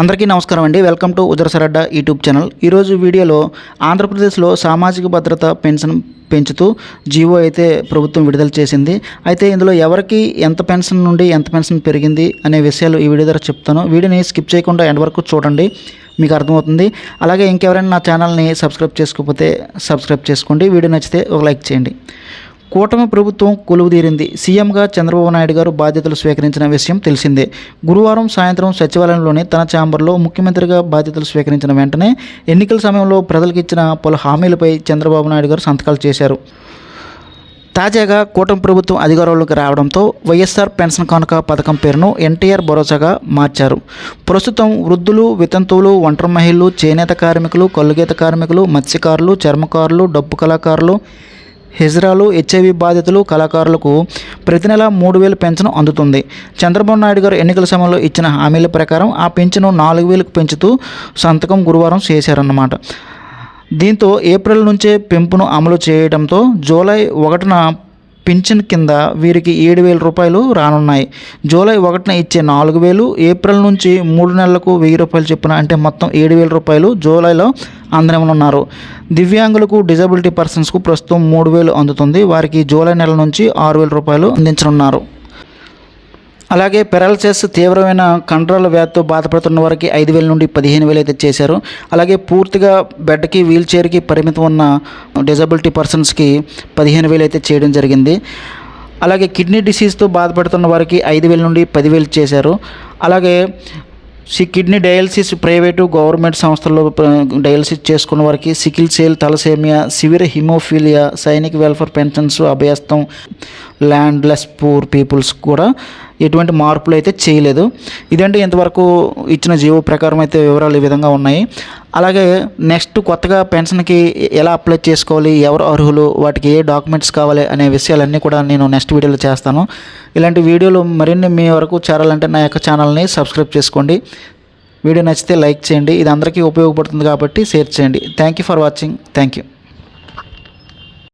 అందరికీ నమస్కారం అండి. వెల్కమ్ టు ఉదరసరడ్డ యూట్యూబ్ ఛానల్. ఈరోజు వీడియోలో ఆంధ్రప్రదేశ్లో సామాజిక భద్రత పెన్షన్ పెంచుతూ జీవో అయితే ప్రభుత్వం విడుదల చేసింది. అయితే ఇందులో ఎవరికి ఎంత పెన్షన్ నుండి ఎంత పెన్షన్ పెరిగింది అనే విషయాలు ఈ వీడియో ద్వారా చెప్తాను. వీడియోని స్కిప్ చేయకుండా ఎండ్ వరకు చూడండి. మీకు అర్థమవుతుంది. అలాగే ఇంకెవరైనా నా ఛానల్ని సబ్స్క్రైబ్ చేసుకోకపోతే సబ్స్క్రైబ్ చేసుకోండి. వీడియో నచ్చితే ఒక లైక్ చేయండి. కూటమి ప్రభుత్వం కొలువుదీరింది. సీఎంగా చంద్రబాబు నాయుడు గారు బాధ్యతలు స్వీకరించిన విషయం తెలిసిందే. గురువారం సాయంత్రం సచివాలయంలోని తన ఛాంబర్లో ముఖ్యమంత్రిగా బాధ్యతలు స్వీకరించిన వెంటనే ఎన్నికల సమయంలో ప్రజలకు ఇచ్చిన పలు హామీలపై చంద్రబాబు నాయుడు గారు సంతకాలు చేశారు. తాజాగా కూటమి ప్రభుత్వం అధికారంలోకి రావడంతో వైఎస్ఆర్ పెన్షన్ కానుక పథకం పేరును ఎన్టీఆర్ భరోసాగా మార్చారు. ప్రస్తుతం వృద్ధులు వితంతువులు ఒంటరి మహిళలు చేనేత కార్మికులు కల్లుగీత కార్మికులు మత్స్యకారులు చర్మకారులు డబ్బు కళాకారులు హిజ్రాలు హెచ్ఐవి బాధితులు కళాకారులకు ప్రతి నెల మూడు వేలు పెన్షన్ అందుతుంది. చంద్రబాబు నాయుడు గారు ఎన్నికల సమయంలో ఇచ్చిన హామీల ప్రకారం ఆ పెన్షన్ నాలుగు వేలకు పెంచుతూ సంతకం గురువారం చేశారన్నమాట. దీంతో ఏప్రిల్ నుంచే పెంపును అమలు చేయడంతో జూలై ఒకటిన పింఛన్ కింద వీరికి ఏడు వేల రూపాయలు రానున్నాయి. జూలై ఒకటిన ఇచ్చే నాలుగు వేలు ఏప్రిల్ నుంచి మూడు నెలలకు వెయ్యి రూపాయలు చొప్పున అంటే మొత్తం ఏడు వేల రూపాయలు జూలైలో అందరమనున్నారు దివ్యాంగులకు డిజబిలిటీ పర్సన్స్కు ప్రస్తుతం మూడు వేలు అందుతుంది. వారికి జూలై నెల నుంచి ఆరు వేల రూపాయలు అందించనున్నారు. అలాగే పెరాలసిస్ తీవ్రమైన కండరాల వ్యాధితో బాధపడుతున్న వారికి ఐదు వేల నుండి పదిహేను వేలు అయితే చేశారు. అలాగే పూర్తిగా బెడ్కి వీల్ చైర్కి పరిమితం ఉన్న డిజబిలిటీ పర్సన్స్కి పదిహేను వేలు అయితే చేయడం జరిగింది. అలాగే కిడ్నీ డిసీజ్తో బాధపడుతున్న వారికి ఐదు వేల నుండి పదివేలు చేశారు. అలాగే C kidney dialysis private government సంస్థల్లో డయాలసిస్ చేసుకున్న వారికి sickle cell thalassemia severe hemophilia Sainik welfare pensions అభ్యస్తం landless poor peoples కూడా ఎటువంటి మార్పులు అయితే చేయలేదు. ఇదంటే ఇంతవరకు ఇచ్చిన జీవో ప్రకారం అయితే వివరాలు ఈ విధంగా ఉన్నాయి. అలాగే నెక్స్ట్ కొత్తగా పెన్షన్కి ఎలా అప్లై చేసుకోవాలి ఎవరు అర్హులు వాటికి ఏ డాక్యుమెంట్స్ కావాలి అనే విషయాలన్నీ కూడా నేను నెక్స్ట్ వీడియోలో చేస్తాను. ఇలాంటి వీడియోలు మరిన్ని మీ వరకు చేరాలంటే నా యొక్క ఛానల్ని సబ్స్క్రైబ్ చేసుకోండి. వీడియో నచ్చితే లైక్ చేయండి. ఇది అందరికీ ఉపయోగపడుతుంది కాబట్టి షేర్ చేయండి. Thank you for watching thank you